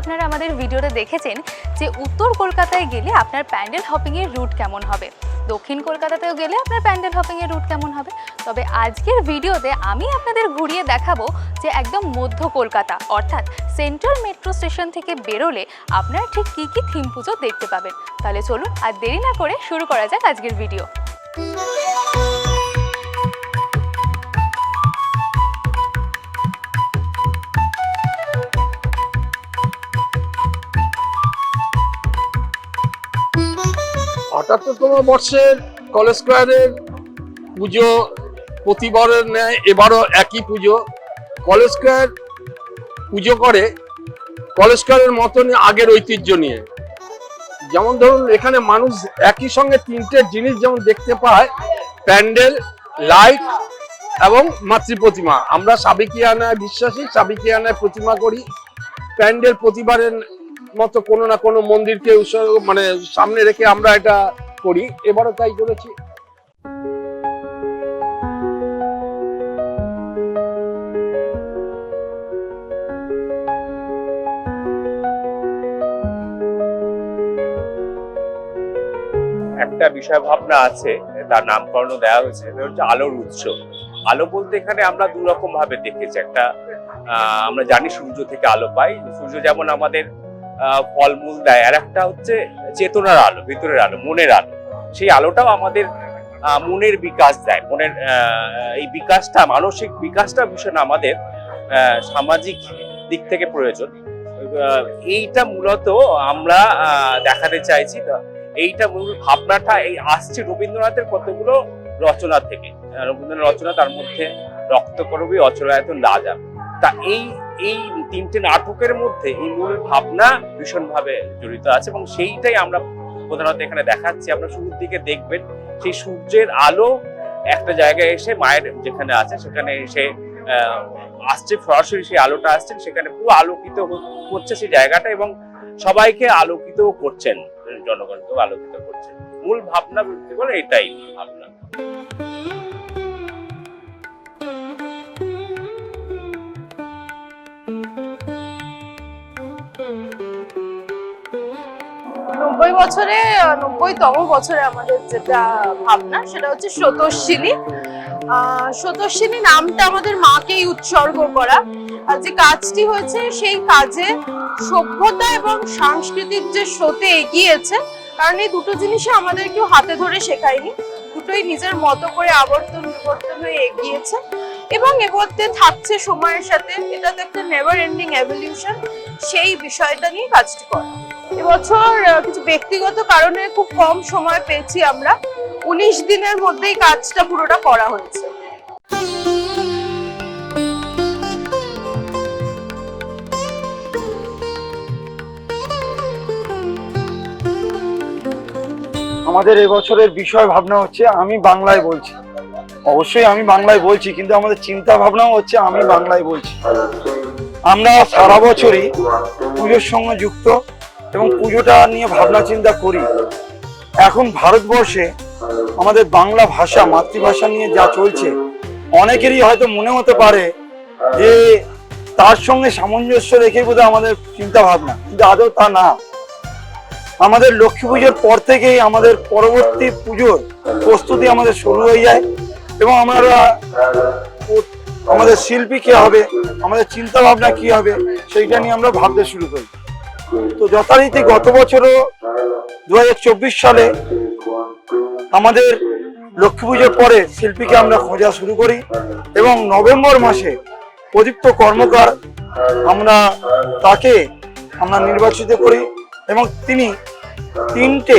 আপনারা আমাদের ভিডিওতে দেখেছেন যে উত্তর কলকাতায় গেলে আপনার প্যান্ডেল হপিংয়ের রুট কেমন হবে? দক্ষিণ কলকাতাতেও গেলে আপনার প্যান্ডেল হপিংয়ের রুট কেমন হবে? তবে আজকের ভিডিওতে আমি আপনাদের ঘুরিয়ে দেখাবো যে একদম মধ্য কলকাতা, অর্থাৎ সেন্ট্রাল মেট্রো স্টেশন থেকে বেরোলে আপনারা ঠিক কী কী থিম পুজো দেখতে পাবেন। তাহলে চলুন আর দেরি না করে শুরু করা যাক আজকের ভিডিও আটাত্তরতম বর্ষের কলেজ স্কোয়ারের পুজো প্রতিবারের ন্যায় এবারও একই পুজো। কলেজ স্কোয়ার পুজো করে কলেজ স্কোয়ারের মতনই আগের ঐতিহ্য নিয়ে। যেমন ধরুন, এখানে মানুষ একই সঙ্গে তিনটে জিনিস যেমন দেখতে পায়, প্যান্ডেল, লাইট এবং মাতৃ প্রতিমা আমরা সাবিকিয়ানায় বিশ্বাসী সাবিকিয়ানায় প্রতিমা করি। প্যান্ডেল প্রতিবারের মতো কোনো না কোনো মন্দিরকে মানে সামনে রেখে আমরা এটা করি, এবারও তাই করেছি। একটা বিষয় ভাবনা আছে, তার নামকরণ দেওয়া হয়েছে হচ্ছে আলোর উৎস। আলো বলতে এখানে আমরা দু রকম ভাবে দেখেছি। একটা আমরা জানি সূর্য থেকে আলো পাই। সূর্য যেমন আমাদের ফলমূল দেয় আর একটা হচ্ছে চেতনার আলো, ভিতরের আলো, মনের আলো। সেই আলোটাও আমাদের মনের বিকাশ দেয়। মনের এই বিকাশটা, মানসিক বিকাশটা ভীষণ আমাদের সামাজিক দিক থেকে প্রয়োজন। এইটা মূলত আমরা দেখাতে চাইছি। এইটা মূল ভাবনাটা এই আসছে রবীন্দ্রনাথের কতগুলো রচনা থেকে। রবীন্দ্রনাথ রচনা তার মধ্যে রক্তকরবী, অচলায়তন রাজা। তা এই এই তিনটে নাটকের মধ্যে এই মূল ভাবনা ভীষণভাবে জড়িত আছে এবং সেইটাই আমরা প্রধানত এখানে দেখাচ্ছি। আপনার শুরুর দিকে দেখবেন, সেই সূর্যের আলো একটা জায়গায় এসে মায়ের যেখানে আছে, সেখানে এসে আসছে, সরাসরি সেই আলোটা আসছে, সেখানে পুরো আলোকিত হচ্ছে সেই জায়গাটা এবং সবাইকে আলোকিত করছেন, জনগণকেও আলোকিত করছেন। মূল ভাবনা বলতে এটাই ভাবনা। নব্বই বছরে নব্বইতম বছরে আমাদের যেটা ভাবনা সেটা হচ্ছে স্রোতস্বিনী। আহ, স্রোতস্বিনী নামটা আমাদের মাকেই উৎসর্গ করা। আর যে কাজটি হয়েছে সেই কাজে সভ্যতা এবং সাংস্কৃতিক যে স্রোতে এগিয়েছে কারণ এই দুটো জিনিসই আমাদের কেউ হাতে ধরে শেখায়নি। দুটোই নিজের মতো করে আবর্তন বিবর্তন হয়ে এগিয়েছে এবং এগোতে থাকছে সময়ের সাথে। এটা তো একটা নেভার এন্ডিং এভলিউশন সেই বিষয়টা নিয়ে কাজটি করা। এবছর কিছু ব্যক্তিগত কারণে খুব কম সময় পেয়েছি আমরা। উনিশ দিনের মধ্যেই কাজটা পুরোটা করা হয়েছে। আমাদের এবছরের বিষয় ভাবনা হচ্ছে, আমি বাংলায় বলছি। অবশ্যই আমি বাংলায় বলছি, কিন্তু আমাদের চিন্তা ভাবনাও হচ্ছে, আমি বাংলায় বলছি। আমরা সারা বছরই পুজোর সঙ্গে যুক্ত। এবং পুজোটা নিয়ে ভাবনা চিন্তা করি। এখন ভারতবর্ষে আমাদের বাংলা ভাষা, মাতৃভাষা নিয়ে যা চলছে, অনেকেরই হয়তো মনে হতে পারে যে তার সঙ্গে সামঞ্জস্য রেখে বোধহয় আমাদের চিন্তা ভাবনা কিন্তু আদৌ তা না। আমাদের লক্ষ্মী পুজোর পর থেকেই আমাদের পরবর্তী পুজোর প্রস্তুতি আমাদের শুরু হয়ে যায় এবং আমরা আমাদের শিল্পী কে হবে, আমাদের চিন্তা ভাবনা কি হবে, সেইটা নিয়ে আমরা ভাবতে শুরু করি। তো যথারীতি গত বছরও দু হাজার চব্বিশ সালে আমাদের লক্ষ্মী পুজোর পরে শিল্পীকে আমরা খোঁজা শুরু করি এবং নভেম্বর মাসে প্রদীপ্ত কর্মকার আমরা তাকে আমরা নির্বাচিত করি এবং তিনি তিনটে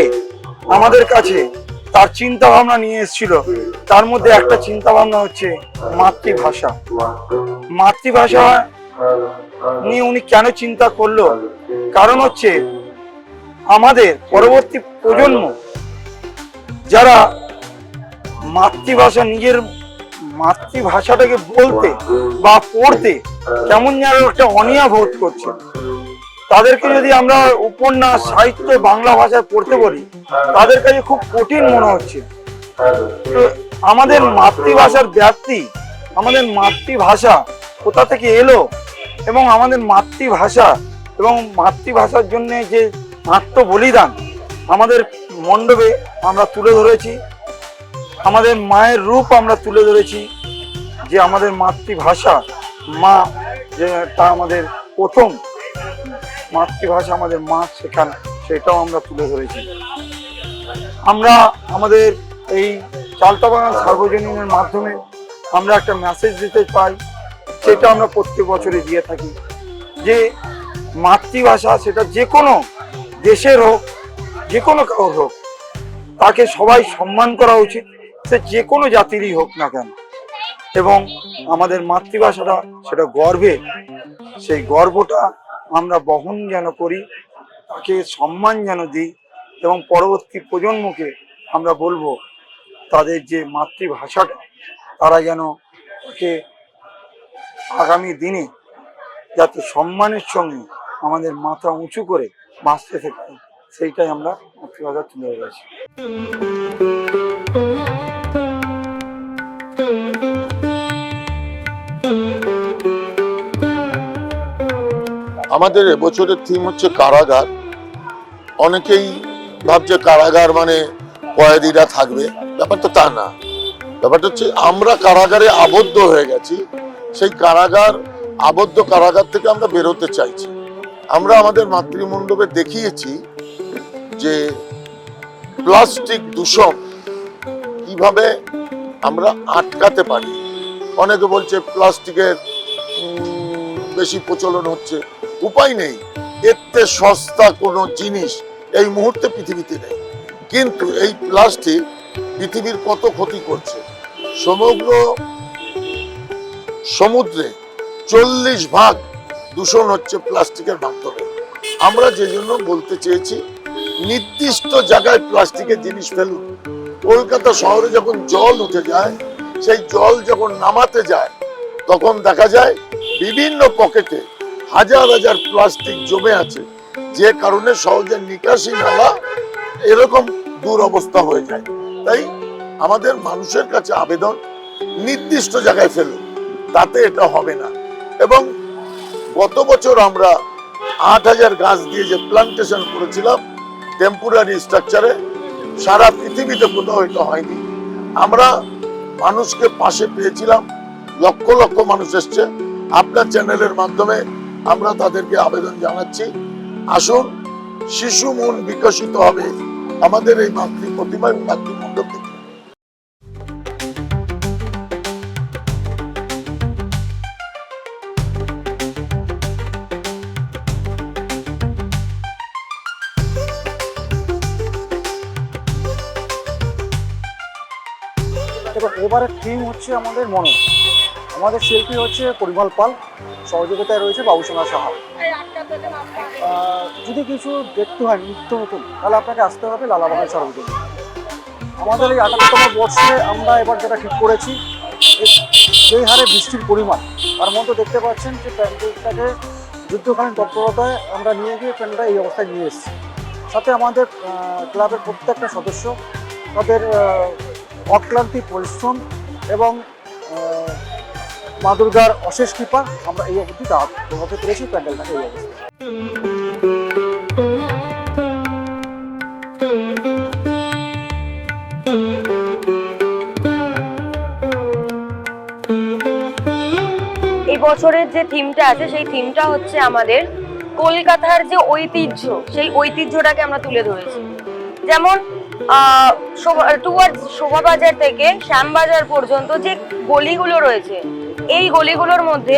আমাদের কাছে তার চিন্তা ভাবনা নিয়ে এসেছিল। তার মধ্যে একটা চিন্তা ভাবনা হচ্ছে মাতৃভাষা। মাতৃভাষা নিয়ে উনি কেন চিন্তা করল? কারণ হচ্ছে আমাদের পরবর্তী প্রজন্ম যারা মাতৃভাষা, নিজের মাতৃভাষাটাকে বলতে বা পড়তে কেমন যেন একটা অনীহা বোধ করছে। তাদেরকে যদি আমরা উপন্যাস, সাহিত্য, বাংলা ভাষায় পড়তে বলি, তাদের কাছে খুব কঠিন মনে হচ্ছে। তো আমাদের মাতৃভাষার ব্যাপ্তি, আমাদের মাতৃভাষা কোথা থেকে এলো? এবং আমাদের মাতৃভাষা এবং মাতৃভাষার জন্য যে আত্ম বলিদান আমাদের মণ্ডপে আমরা তুলে ধরেছি, আমাদের মায়ের রূপ আমরা তুলে ধরেছি, যে আমাদের মাতৃভাষা, মা যে যেটা আমাদের প্রথম মাতৃভাষা আমাদের মা শেখান সেটাও আমরা তুলে ধরেছি। আমরা আমাদের এই চালতা বাগান সার্বজনীনের মাধ্যমে আমরা একটা মেসেজ দিতে পাই সেটা আমরা প্রত্যেক বছরে দিয়ে থাকি। যে মাতৃভাষা সেটা যে কোনো দেশের হোক, যে কোনো কারোর হোক, তাকে সবাই সম্মান করা উচিত। সে যে কোনো জাতিরই হোক না কেন। এবং আমাদের মাতৃভাষাটা সেটা গর্বে, সেই গর্বটা আমরা বহন যেন করি, তাকে সম্মান যেন দিই এবং পরবর্তী প্রজন্মকে আমরা বলব, তাদের যে মাতৃভাষাটা, তারা যেন তাকে আগামী দিনে যাতে সম্মানের সঙ্গে আমাদের মাথা উঁচু করে বাঁচতে থাকে, সেইটাই আমরা মাতৃভাষা তুলে ধরেছি। আমাদের এবছরের থিম হচ্ছে কারাগার। অনেকেই ভাবছে কারাগার মানে কয়েদিরা থাকবে। ব্যাপারটা তা না। ব্যাপারটা হচ্ছে আমরা কারাগারে আবদ্ধ হয়ে গেছি। সেই কারাগার, আবদ্ধ কারাগার থেকে আমরা বেরোতে চাইছি। আমরা আমাদের মাতৃমণ্ডপে দেখিয়েছি যে প্লাস্টিক দূষণ কীভাবে আমরা আটকাতে পারি। অনেকে বলছে প্লাস্টিকের বেশি প্রচলন হচ্ছে। উপায় নেই। থেকে সস্তা কোনো জিনিস এই মুহূর্তে পৃথিবীতে নেই। কিন্তু এই প্লাস্টিক পৃথিবীর কত ক্ষতি করছে। সমগ্র সমুদ্রে চল্লিশ ভাগ দূষণ হচ্ছে প্লাস্টিকের মাধ্যমে। আমরা যে জন্য বলতে চেয়েছি, নির্দিষ্ট জায়গায় প্লাস্টিকের জিনিস ফেলুন। কলকাতা শহরে যখন জল উঠে যায়, সেই জল যখন নামাতে যায়, তখন দেখা যায় বিভিন্ন পকেটে হাজার হাজার প্লাস্টিক জমে আছে। যে কারণে সহজে নিকাশি নালা এরকম দুরবস্থা হয়ে যায়। তাই আমাদের মানুষের কাছে আবেদন, নির্দিষ্ট জায়গায় ফেলুন। তাতে এটা হবে না। এবং গত বছর আমরা আট হাজার গাছ দিয়ে যে প্লান্টেশন করেছিলাম টেম্পোরারি স্ট্রাকচারে সারা পৃথিবীতে কোথাও এটা হয়নি। আমরা মানুষকে পাশে পেয়েছিলাম, লক্ষ লক্ষ মানুষ এসছে। আপনার চ্যানেলের মাধ্যমে আমরা তাদেরকে আবেদন জানাচ্ছি। আসুন, শিশু মন বিকশিত হবে। আমাদের এই মাতৃ প্রতিমা মাতৃমণ্ডপ থেকে দেখুন এবারের থিম হচ্ছে আমাদের মনন আমাদের শিল্পী হচ্ছে পরিমল পাল। সহযোগিতায় রয়েছে বাবুসোনা সাহা। যদি কিছু দেখতে হয় নিত্য নতুন, তাহলে আপনাকে আসতে হবে লালাবাগান সরোবরে। আমাদের এই আটাত্তরতম বর্ষে আমরা এবার যেটা ঠিক করেছি সেই হারে বৃষ্টির পরিমাণ। তার মধ্যে দেখতে পাচ্ছেন যে প্যান্ডেলটাকে যুদ্ধকালীন তৎপরতায় আমরা নিয়ে গিয়ে প্যান্ডেলটা এই অবস্থায় নিয়ে এসেছি। সাথে আমাদের ক্লাবের প্রত্যেকটা সদস্য, তাদের অক্লান্তি পরিশ্রম এবং মা দুর্গার অশেষ কৃপা আমরা এই অবধি দাঁড়াতে পেরেছি প্যান্ডেলটাকে এই অবস্থা এই বছরের যে থিমটা আছে, সেই থিমটা হচ্ছে আমাদের কলকাতার যে ঐতিহ্য, সেই ঐতিহ্যটাকে আমরা তুলে ধরেছি। যেমন টুয়ার্ডস শোভাবাজার থেকে শ্যামবাজার পর্যন্ত যে গলিগুলো রয়েছে, এই গলিগুলোর মধ্যে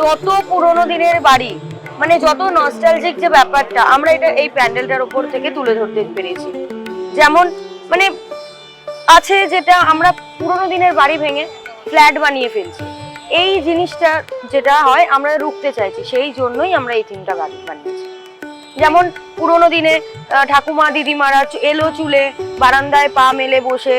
যত পুরোনো দিনের বাড়ি মানে যত নস্টালজিক যে ব্যাপারটা, আমরা এটা এই প্যান্ডেলটার উপর থেকে তুলে ধরতে পেরেছি। যেমন মানে আছে যেটা আমরা পুরোনো দিনের বাড়ি ভেঙে ফ্ল্যাট বানিয়ে ফেলছি। এই জিনিসটা যেটা হয়, আমরা রুখতে চাইছি, সেই জন্যই আমরা এই থিমটা বানিয়েছি। যেমন পুরোনো দিনে ঠাকুমা দিদিমারা এলো চুলে, বারান্দায় পা মেলে বসে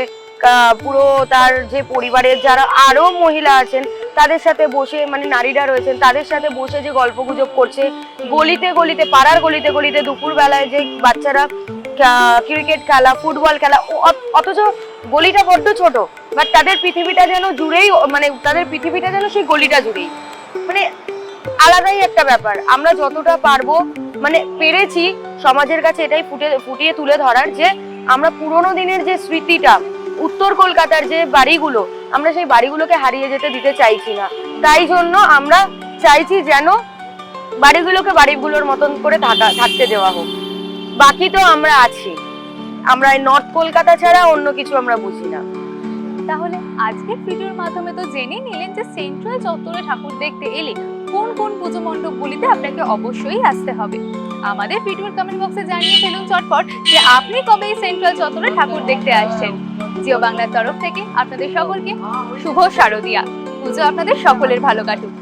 পুরো তার যে পরিবারের যারা আরও মহিলা আছেন, তাদের সাথে বসে মানে নারীরা রয়েছেন, তাদের সাথে বসে যে গল্প গুজব করছে, গলিতে গলিতে, পাড়ার গলিতে গলিতে দুপুর বেলায় যে বাচ্চারা ক্রিকেট খেলা, ফুটবল খেলা অথচ গলিটা বড্ড ছোট, বাট তাদের পৃথিবীটা যেন জুড়েই মানে তাদের পৃথিবীটা যেন সেই গলিটা জুড়েই। মানে আলাদাই একটা ব্যাপার, আমরা যতটা পারব মানে পেরেছি, সমাজের কাছে এটাই ফুটে, ফুটিয়ে তুলে ধরার যে আমরা পুরোনো দিনের যে স্মৃতিটা, উত্তর কলকাতার যে বাড়িগুলো, আমরা সেই বাড়িগুলোকে হারিয়ে যেতে দিতে চাইছি না। তাই জন্য আমরা চাইছি যেন বাড়িগুলোকে বাড়িগুলোর মতন করে থাকা, থাকতে দেওয়া হোক। বাকি তো আমরা আছি। আমরা এই নর্থ কলকাতা ছাড়া অন্য কিছু আমরা বুঝি না। তাহলে আজকের ভিডিওর মাধ্যমে তো জেনে নিলেন যে সেন্ট্রাল চত্বরে ঠাকুর দেখতে এলে কোন কোন পুজো মণ্ডপগুলিতে আপনাকে অবশ্যই আসতে হবে। আমাদের ভিডিওর কমেন্ট বক্সে জানিয়ে ফেলুন চটপট যে আপনি কবে এই সেন্ট্রাল চত্বরে ঠাকুর দেখতে আসছেন। জিও বাংলার তরফ থেকে আপনাদের সকলকে শুভ শারদিয়া। পুজো আপনাদের সকলের ভালো কাটুক।